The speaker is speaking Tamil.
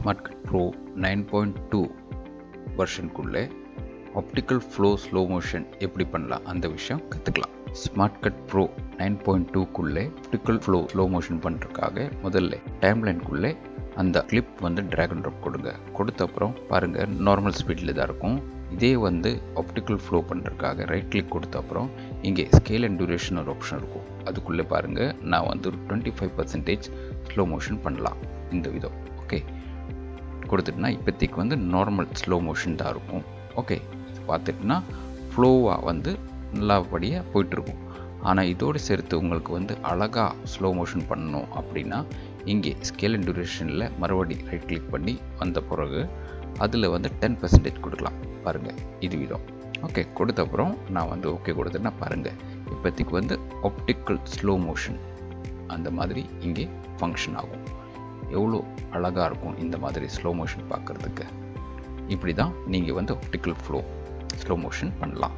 Smart cut pro nine point two வருஷனுக்குள்ளே optical flow slow motion எப்படி பண்ணலாம் அந்த விஷயம் கற்றுக்கலாம் smart cut pro nine point டூக்குள்ளே optical flow slow motion பண்ணுறதுக்காக முதல்ல டைம்லைனுக்குள்ளே அந்த கிளிப் வந்து ட்ராக் ட்ராப் கொடுங்க. கொடுத்த அப்புறம் பாருங்கள் நார்மல் ஸ்பீடில் தான் இருக்கும். இதே வந்து ஆப்டிக்கல் ஃப்ளோ பண்ணுறதுக்காக ரைட் கிளிக் கொடுத்த அப்புறம் இங்கே ஸ்கேல் அண்ட் டியூரேஷன் ஒரு ஆப்ஷன் இருக்கும். அதுக்குள்ளே பாருங்கள் நான் வந்து ஒரு twenty five percentage slow motion பண்ணலாம் இந்த விதம். ஓகே கொடுத்துட்டுனா இப்போதைக்கு வந்து நார்மல் ஸ்லோ மோஷன் தான் இருக்கும். ஓகே பார்த்துட்டுனா ஃப்ளோவாக வந்து நல்லபடியாக போயிட்டுருக்கும். ஆனால் இதோடு சேர்த்து உங்களுக்கு வந்து அழகாக ஸ்லோ மோஷன் பண்ணணும் அப்படின்னா இங்கே ஸ்கேல் அண்ட் டியூரேஷனில் மறுபடி ரைட் கிளிக் பண்ணி வந்த பிறகு அதில் வந்து டென் பர்சன்டேஜ் கொடுக்கலாம். பாருங்கள் இது விதம். ஓகே கொடுத்த அப்புறம் நான் வந்து ஓகே கொடுத்தேன்னா பாருங்கள் இப்போதைக்கு வந்து ஆப்டிக்கல் ஸ்லோ மோஷன் அந்த மாதிரி இங்கே ஃபங்க்ஷன் ஆகும். எவ்வளோ அழகாக இருக்கும் இந்த மாதிரி ஸ்லோ மோஷன் பார்க்குறதுக்கு? இப்படி தான் நீங்கள் வந்து ஆப்டிக்கல் ஃப்ளோ ஸ்லோ மோஷன் பண்ணலாம்.